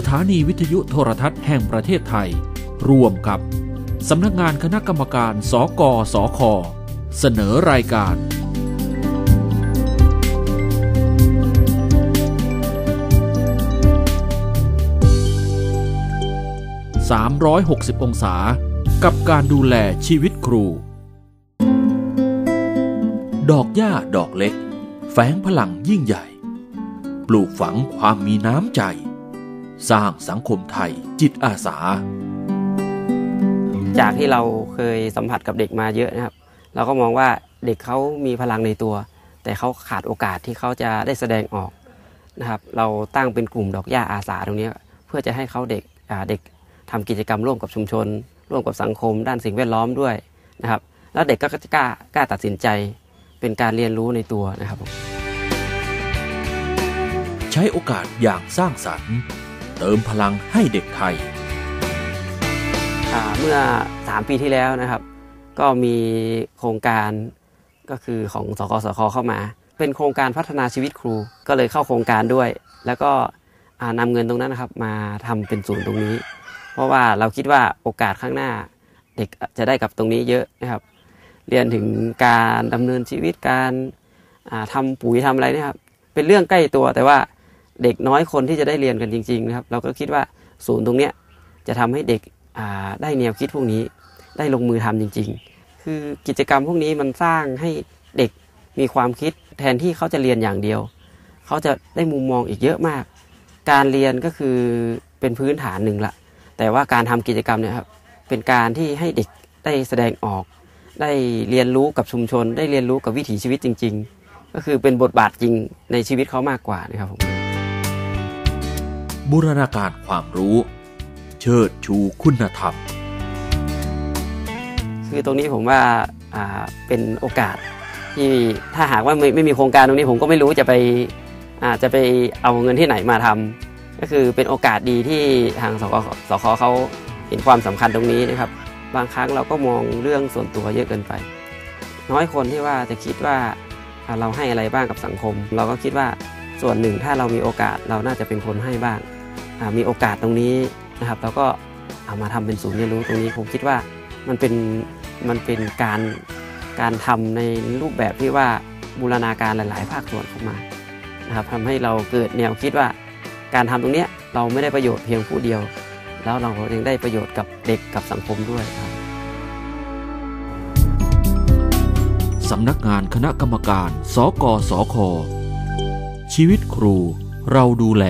สถานีวิทยุโทรทัศน์แห่งประเทศไทย ร่วมกับ สำนักงานคณะกรรมการ สกสค เสนอรายการ 360 องศา กับการดูแลชีวิตครู ดอกหญ้าดอกเล็ก แฝงพลังยิ่งใหญ่ ปลูกฝังความมีน้ำใจ สร้างสังคมไทยจิตอาสา จากที่เราเคยสัมผัสกับเด็กมาเยอะนะครับ เราก็มองว่าเด็กเขามีพลังในตัว แต่เขาขาดโอกาสที่เขาจะได้แสดงออกนะครับ เราตั้งเป็นกลุ่มดอกหญ้าอาสาตรงนี้ เพื่อจะให้เขาเด็กอ่าเด็กทำกิจกรรมร่วมกับชุมชน ร่วมกับสังคม ด้านสิ่งแวดล้อมด้วยนะครับ แล้วเด็กก็จะกล้ากล้าตัดสินใจเป็นการเรียนรู้ในตัวนะครับผมใช้โอกาสอย่างสร้างสรรค์ เติมพลังให้เด็กไทย เมื่อ 3 ปีที่แล้วนะครับ ก็มีโครงการก็คือของสกสคเข้ามา เป็นโครงการพัฒนาชีวิตครูก็เลยเข้าโครงการด้วย แล้วก็อ่านำเงินตรงนั้นนะครับ มาทำเป็นศูนย์ตรงนี้ เพราะว่าเราคิดว่าโอกาสข้างหน้าเด็กจะได้กับตรงนี้เยอะนะครับ เรียนถึงการดำเนินชีวิตการอ่าทำปุ๋ยทำอะไรนะครับ เป็นเรื่องใกล้ตัวแต่ว่า เด็กน้อยคนที่จะได้เรียนกันจริงๆนะครับ เราก็คิดว่าศูนย์ตรงเนี้ยจะทำให้เด็กได้แนวคิดพวกนี้ ได้ลงมือทำจริง ๆ คือกิจกรรมพวกนี้มันสร้างให้เด็กมีความคิดแทนที่เขาจะเรียนอย่างเดียว เขาจะได้มุมมองอีกเยอะมาก การเรียนก็คือเป็นพื้นฐานหนึ่งละ แต่ว่าการทำกิจกรรมเนี่ยครับเป็นการที่ให้เด็กได้แสดงออก ได้เรียนรู้กับชุมชน ได้เรียนรู้กับวิถีชีวิตจริง ๆ ก็คือเป็นบทบาทจริงในชีวิตเขามากกว่านะครับผม บูรณาการความรู้ เชิดชูคุณธรรม คือตรงนี้ผมว่าเป็นโอกาสที่ถ้าหากว่าไม่ไม่มีโครงการตรงนี้ผมก็ไม่รู้จะไปอาจะไปเอาเงินที่ไหนมาทำก็คือเป็นโอกาสดีที่ทางสกสคเขาเห็นความสำคัญตรงนี้นะครับ บางครั้งเราก็มองเรื่องส่วนตัวเยอะเกินไป น้อยคนที่ว่าจะคิดว่าเราให้อะไรบ้างกับสังคม เราก็คิดว่าส่วนหนึ่งถ้าเรามีโอกาสเราน่าจะเป็นคนให้บ้าง มีโอกาสตรงนี้นะครับเราก็เอามาทำเป็นศูนย์เรียนรู้ตรงนี้ผมคิดว่ามันเป็นมันเป็นการการทำในรูปแบบที่ว่าบูรณาการหลาย ๆ ภาคส่วนเข้ามานะครับทำให้เราเกิดแนวคิดว่าการทำตรงนี้เราไม่ได้ประโยชน์เพียงผู้เดียว แล้วเรายังได้ประโยชน์กับเด็กกับสังคมด้วยครับสำนักงานคณะกรรมการ สกสคชีวิตครู เราดูแล